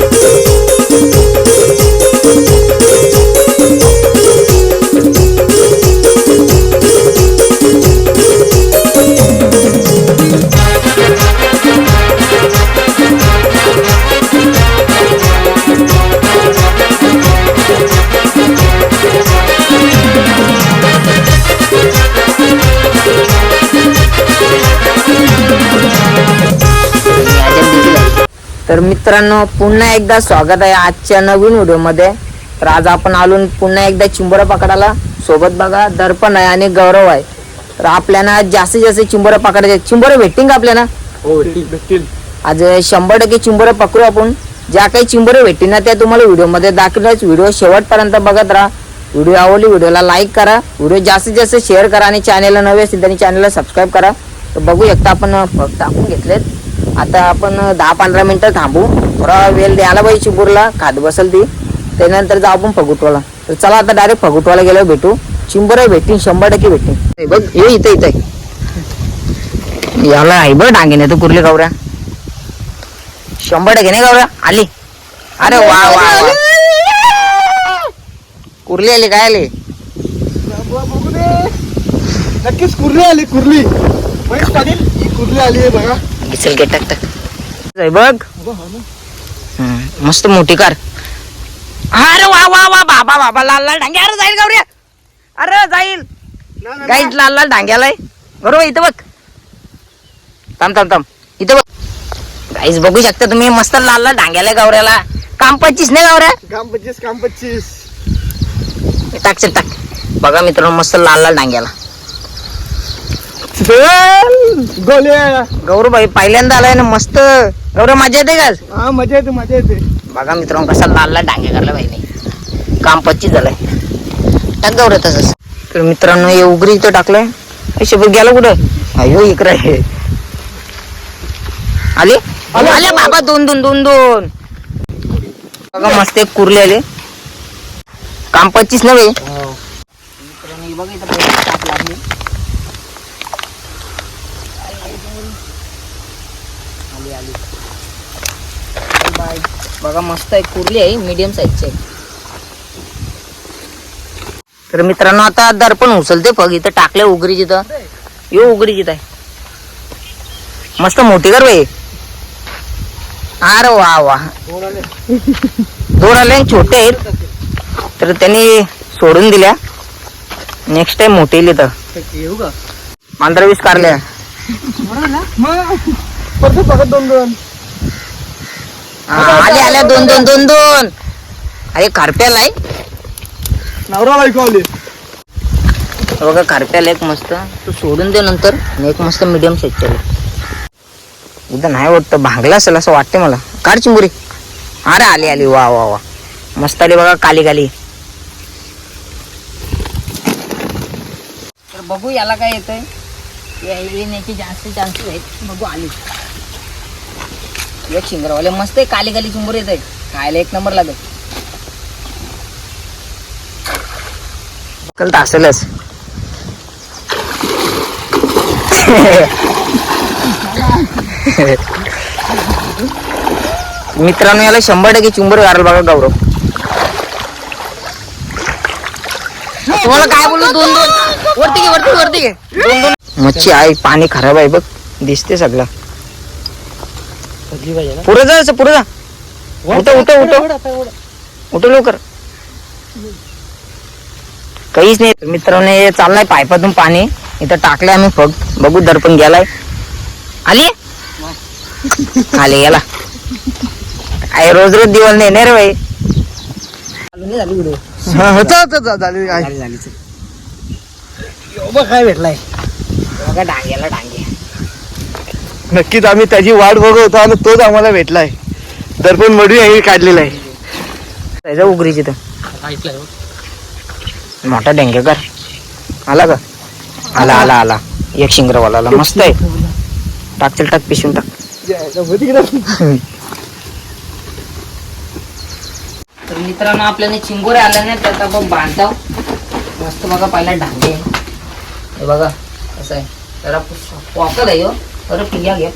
何? तर मित्रांनो पुन्हा एकदा स्वागत आहे आजच्या नवीन व्हिडिओमध्ये. तर आज आपण आलो पुन्हा एकदा चिंबोरा पकडायला सोबत बघा दर्पण आहे आणि गौरव आहे. तर आपल्याला जास्तीत जास्त चिंबोरा पकडायचे चिंबोरा भेटतील का आपल्याला? हो भेटतील आज शंभर टक्के चिंबोरे पकडू आपण. ज्या काही चिंबोरे भेटतील ना त्या तुम्हाला व्हिडिओमध्ये दाखवल्याच व्हिडिओ शेवटपर्यंत बघत राहा. व्हिडिओ आवडली व्हिडिओला लाईक करा. व्हिडिओ जास्तीत जास्त शेअर करा आणि चॅनेलला नवे असेल त्यांनी चॅनेलला सबस्क्राईब करा. तर बघू शकता आपण फक्त टाकून घेतलेत. आता आपण दहा पंधरा मिनिटं थांबू. थोडा वेळ द्यायला पाहिजे चिंबूरला खात बसल ती. त्यानंतर जाऊ आपण फगुटवाला. तर चला आता डायरेक्ट फगुटवाला गेलो भेटू. चिंबूर भेटतील शंभर टक्के भेटतील. बघ हे इथं इथं याला आहे बघ नाही तू कुर्ले गावऱ्या. शंभर टक्के नाही गावऱ्या? आली. अरे वा वा वा. कुर्ली आली काय आली? नक्कीच कुर्ली आली कुर्ली. कुर्ली आली आहे बघा. दिसेल घे टाक टाक. बघ. मस्त मोठी कार. अरे वा वा वा बाबा बाबा लाल लाल डांगे अरे जाईल गावऱ्या अरे जाईल. गाईच लाल लाल डांग्याला आहे बरोबर इथं बघ. थांब थांब थांब. इथं बघ. गाईच बघू शकता तुम्ही मस्त लाल लाल डांग्याला आहे गावऱ्याला काम पच्चीस नाही गावऱ्या काम पच्चीस काम पच्चीस. टाक चल टाक. बघा मित्रांनो मस्त लाल लाल डांग्याला गोल्या गौरवभाई पहिल्यांदा आलाय ना मस्त. गौरव मजा येते का हा मजा येते मजा येते. बघा मित्रांनो कसा लाल लाल डांगे करला पाहिजे काम पच्चीस झालंय. टाक गौरव तसंच. तर मित्रांनो हे उगरी इथं टाकलंय. शपथ गेला कुठं? अयो इकडे आहे. आले? आले. बाबा दोन दोन दोन दोन. बघा मस्त एक कुर्ले आले. काम पच्चीस नव्हे मित्रांनो, हे बघा इथं पहिली टाक लागली. आली आली. बाय. बघा मस्त आहे कुर्ली आहे मीडियम साईजची आहे. तर मित्रांनो आता दर्पण उचलते बघ इथं टाकले उगरी जिथं. यो उगरी जिथं आहे. मस्त मोठी कर बाई. अरे वा वा. दोन आले. छोटे आहेत. तर त्यांनी सोडून दिल्या. नेक्स्ट टाइम मोठी येईल इथं. येऊ का? पंधरा वीस कारल्या. मग? परत बघत दोन दोन. हा, आल्या दोन दोन दोन दोन. अरे खारप्याला आहे. नवरा बायको आली. बघा खारप्याला एक मस्त. तू सोडून दे नंतर. आणि एक मस्त मीडियम साईजचा इथं नाही वाटतं. भांगला असेल असं वाटते मला. कार चिंबुरी. अरे आली आली. वा वा वा. मस्त आली बघा काली काली. तर बघू याला काय येतंय. येण्याचे जास्त चान्सेस आहेत. बघू आली. एक शिंगरवाले मस्त आहे काली काली चुंबर येत आहे खायला एक नंबर लागत कल तर असेलच मित्रांनो याला शंभर टक्के चुंबर गारल बघा गौरव. तुम्हाला काय बोलू दोन दोन. वरती घे वरती वरती घे. दोन दोन. मच्छी आहे पाणी खराब आहे बघ. दिसते सगळं. पुढे जा असं पुढे जा. उठ उठ उठ उठ लवकर. काहीच नाही. मित्रांनो हे चाललाय पायपातून पाणी. इथं टाकलंय आम्ही फक्त. बघू दर्पण गेलाय. आली? आले याला. काय रोज रोज दिवस नाही ना रे भाई हा, होता होता झाली काय भेटलाय. बघा डांग्याला डांगे. नक्कीच आम्ही त्याची वाट बघत होतो आणि तोच आम्हाला भेटलाय दर्पण मडू यांनी काढलेला आहे. त्याच्या उगरीची तर मोठा डेंगेकर आला का? आला आला आला. एक शिंगरवाला आला मस्त आहे. टाक चल टाक पिशवून टाक. तर मित्रांनो आपल्याला चिंगोरे आल्या नाही तर आपण बांधताव मस्त बघा पहिला डांगे. हे बघा कसं आहे. जरा वाकत आहे हो बरं पिंग्या घ्या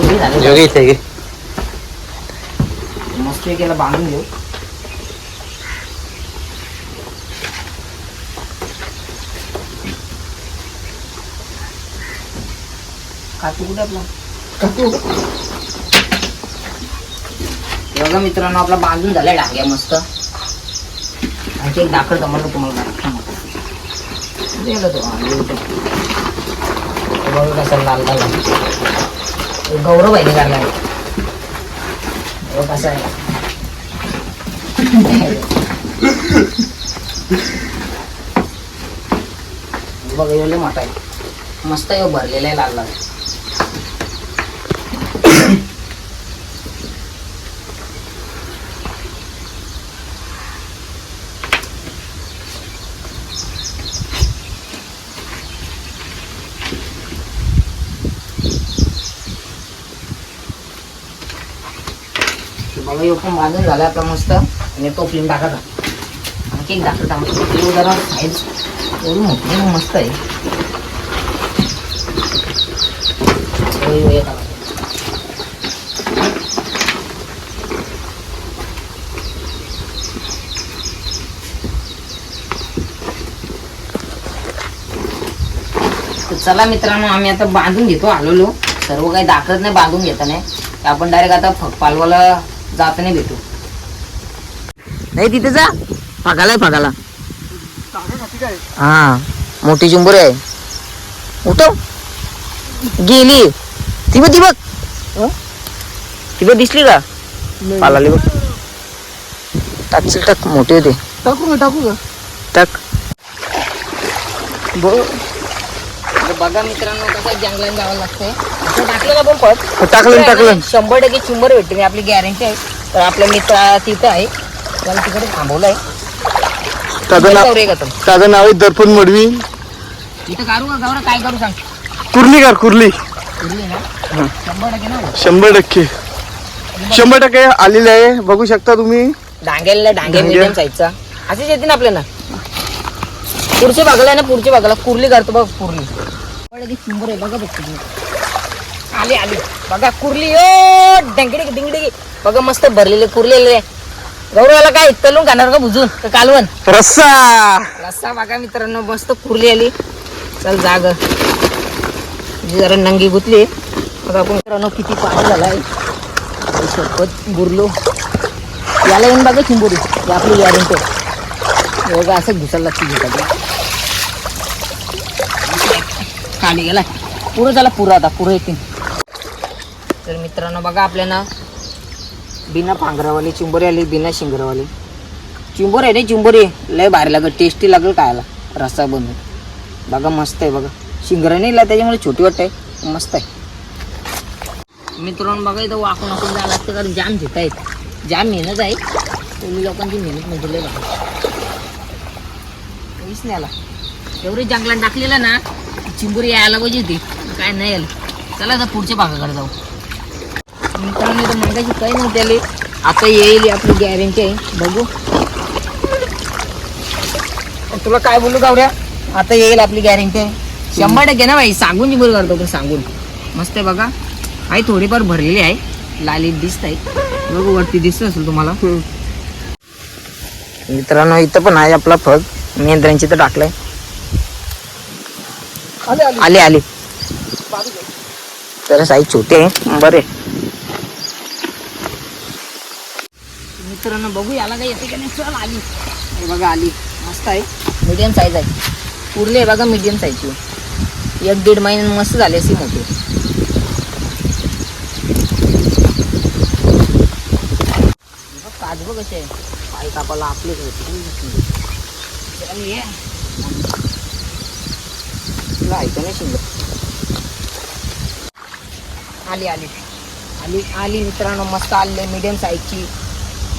हे झालं. योगी इथे घे. मस्त केला बांधून घेऊ काकी कुठे आपला हे बघा मित्रांनो आपला बांधून झालाय डांग्या मस्त आणखी एक दाखवतो म्हणलं तुम्हाला गेला तो? हा, इथे. कसा लाल लाल गौरव आहे काढला हो कसा आहे हे बघा एवढे मोठा आहे मस्त आहे हो, भरलेला आहे लाल लाल बघा ह्यो पण बांधून झाला आपला मस्त. आणि तो फिल्म टाकायचा आणखी एक दाखवता ह्यो जरा साईज एवढी मोठी मस्त आहे. चला मित्रांनो आम्ही आता बांधून घेतो आलेलो. सर्व काही दाखवत नाही बांधून घेता नाही. आपण डायरेक्ट आता फ- पालवाला जात नाही भेटू. नाही तिथे जा. फगाला आहे काय हा मोठी चिंबुरी आहे. उठव गेली. ती बघ ती बघ. हं? ती बघ दिसली का. पालाली बघ. टाकशील टाक. मोठी होते. टाकू का टाकू का? बघा मित्रांनो कसं जंगलात जावं लागतंय. असं टाकलेलं पण पट? टाकलं टाकलं शंभर टक्के चिंबर भेटते मी आपली गॅरंटी आहे. तर आपल्या मित्र तिथं आहे. त्याला तिकडे थांबवलंय. त्याचं नाव गौरी गौतम. त्याचं नाव आहे दर्पण मडवी. इथं करू का? गौरा काय करू सांग? कुर्ली कर कुर्ली. उरली ना? शंभर टक्के ना शंभर टक्के. शंभर टक्के आलेले आहे. बघू शकता तुम्ही. डांगेला डांगे डांगे. मिडियम साईजचा असेच येते ना आपल्याला. पुढच्या भागाला आहे ना पुढच्या भागाला. कुर्ली करतो बघ कुर्ली. चिंबर आहे बघा बघ तुम्ही. आली आली. बघा कुर्ली ओ डंगडी डिंगडी बघा मस्त भरलेले कुर्लेले गौरवाला काय? तलून खाणार का बुजून? का कालवण? रस्सा! रस्ता बघा मित्रांनो मस्त कुरली आली. चल जाग जी जरा नंगी गुतली. बघा आपण मित्रांनो किती पाणी झालाय. आई शपथ गुरलो याला येऊन बघा चिंबोरी. आपली गॅरंटी बघा असं घुसायला लागते. घेतात खाली गेला पुरं झाला पुरं आता पुरं येतील तर मित्रांनो बघा आपल्याला बिना पांघरावाली चिंबोरी आली बिना शिंगरावाली. चिंबोरी आहे रे चिंबोरी. लय भारी लागेल टेस्टी लागेल खायला. रस्सा बनवून. बघा मस्त आहे बघा. शिंगरा नाही लागत, त्याच्यामुळे छोटी वाटत आहे मस्त आहे. मित्रांनो बघा इथं वाकून वाकून जायला लागतं कारण जाम घेत आहेत. जाम मेहनत आहे. तुम्ही लोकांची मेहनत म्हणजे लय बघा काहीच नाही आला एवढी जंगलात टाकलेलं ना चिंबोरी यायला पाहिजे होती. काय नाही आलं. चला आता पुढच्या भागाकडे जाऊ. मित्रांनो इथं मंगाची काही नव्हती आली. आता येईल आपली गॅरंटी आहे. बघू. तुला काय बोलू गावऱ्या? आता येईल आपली गॅरंटी आहे. शंभर टक्के ना भाई सांगून बोल करतो पण सांगून. मस्त आहे बघा. आई थोडीफार भरलेली आहे. लाली दिसत आहे. बघू वरती दिसत असेल तुम्हाला. मित्रांनो इथं पण आहे आपला फग. नियंत्रणची तर टाकलाय. आले आले. तर साईज छोटी बरे. मित्रांनो बघू याला काय येते का नाही. चल आली. हे बघा आली. मस्त आहे. मीडियम साईज आहे. पुरले बघा मीडियम साईजची एक दीड महिने मस्त झाली अशी मोठी. बघ कसे आहे पाय कापाला आपले चल तुला ऐकू नाही शिंग आली आली. आली आली मित्रांनो मस्त आले मीडियम साईजची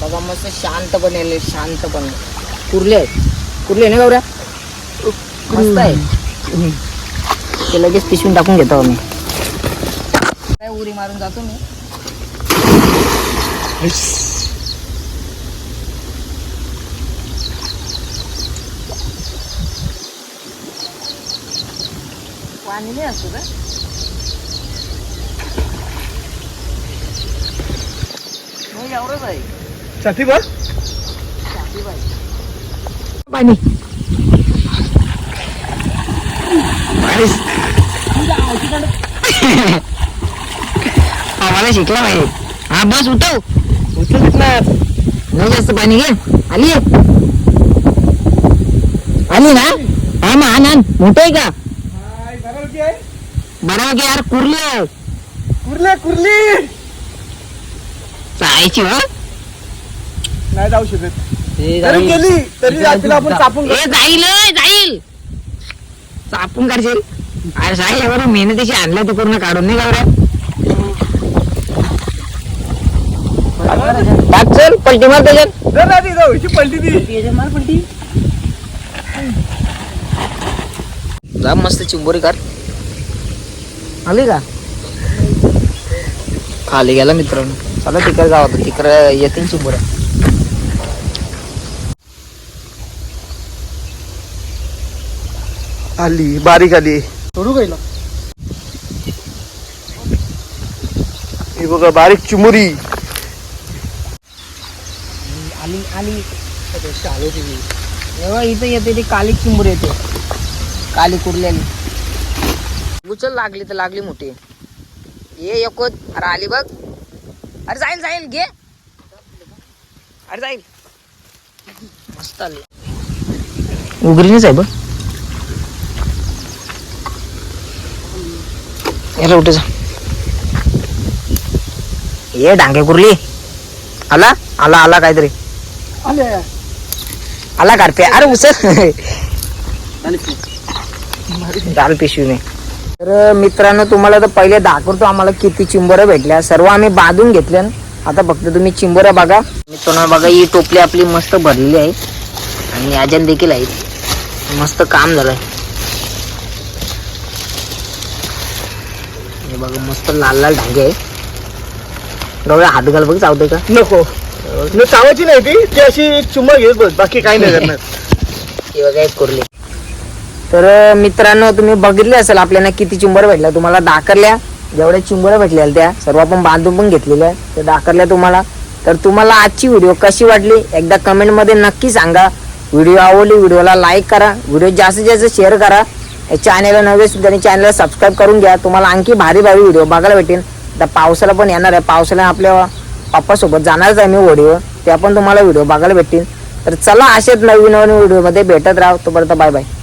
बघा मस्त शांत बनले शांत पण. कुर्ले आहेत. कुर्ले ना गौऱ्या? मस्त आहे. ते लगेच पिशवून टाकून घेतो मी काय उरी मारून जातो मी? पाणी नाही असतो का? एवढंच आहे. छाती बघ पाणी. आम्हाला शिकला पाहिजे हा बस उठव. उचलत नाही नाही जास्त पाणी घे. आली आली ना? हा मग आण आण. मोठं आहे का? बरं की यार कुर्ली आहे. कुर्ले कुर्ली. जायची हो. नाही जाऊ शकत. तरी गेली तरी तिला आपण चापून ए जाईल ए, जाईल. चापून काढशील. अरे साई एवढं मेहनतीशी आणलं तू पूर्ण काढून नाही का टाक चल पलटी मार त्याच्यात. जर राहते जाऊ हिची पलटी ती. जा मस्त चिंबोरी कर आली का? खाली गेला मित्रांनो. चला तिकडे जाऊ आता. तिकडे येतील चिंबोऱ्या आली बारीक आली. सोडू पहिला हे बघा बारीक चिमुरी. आली आली. एव्हा इथं येते ती काली चिंबूर येते. काली कुरलेली. उचल लागली तर लागली मोठी. ये एकोत अरे आली बघ. अरे जाईल जाईल घे. अरे जाईल मस्त आली. उघडीनेच आहे बघ. याला उठे जा. ये डांगे कुरली. आला आला आला काहीतरी. आले. आला कारपे अरे उचल. दाल पिशवीने तर मित्रांनो तुम्हाला तर पहिले दाखवतो आम्हाला किती चिंबोऱ्या भेटल्या. सर्व आम्ही बांधून घेतल्या आता फक्त तुम्ही चिंबोऱ्या बघा. मित्रांनो बघा ही टोपली आपली मस्त भरलेली आहे. आणि याजन देखील आहेत. मस्त काम झालंय. हे बघा मस्त लाल लाल ढांगे आहे डोळे हात घाल बघ चावते का? नको. न चावायची नाही ती. ती अशी चुम्मा घेत बस बाकी काही नाही करणार. हे बघा एक कुर्ली. तर मित्रांनो तुम्ही बघितले असेल आपल्याला किती चिंबर भेटल्या. तुम्हाला दाखरल्या जेवढ्या चिंबर भेटल्या त्या. सर्व आपण बांधून पण घेतलेल्या त्या दाखरल्या तुम्हाला. तर तुम्हाला आजची व्हिडिओ कशी वाटली एकदा कमेंटमध्ये नक्की सांगा. व्हिडिओ आवडली व्हिडिओला लाईक करा. व्हिडिओ जास्तीत जास्त शेअर करा. चॅनलला नवे सुद्धा चॅनलला सबस्क्राईब करून घ्या. तुम्हाला आणखी भारी भारी व्हिडिओ बघायला भेटेल. आता पावसाला पण येणार आहे. पावसाला आपल्या पप्पासोबत जाणारच आहे मी व्हिडिओ त्या पण तुम्हाला व्हिडिओ बघायला भेटतील. तर चला असेच नवीन नवीन व्हिडिओमध्ये भेटत राहा. तोपर्यंत बाय बाय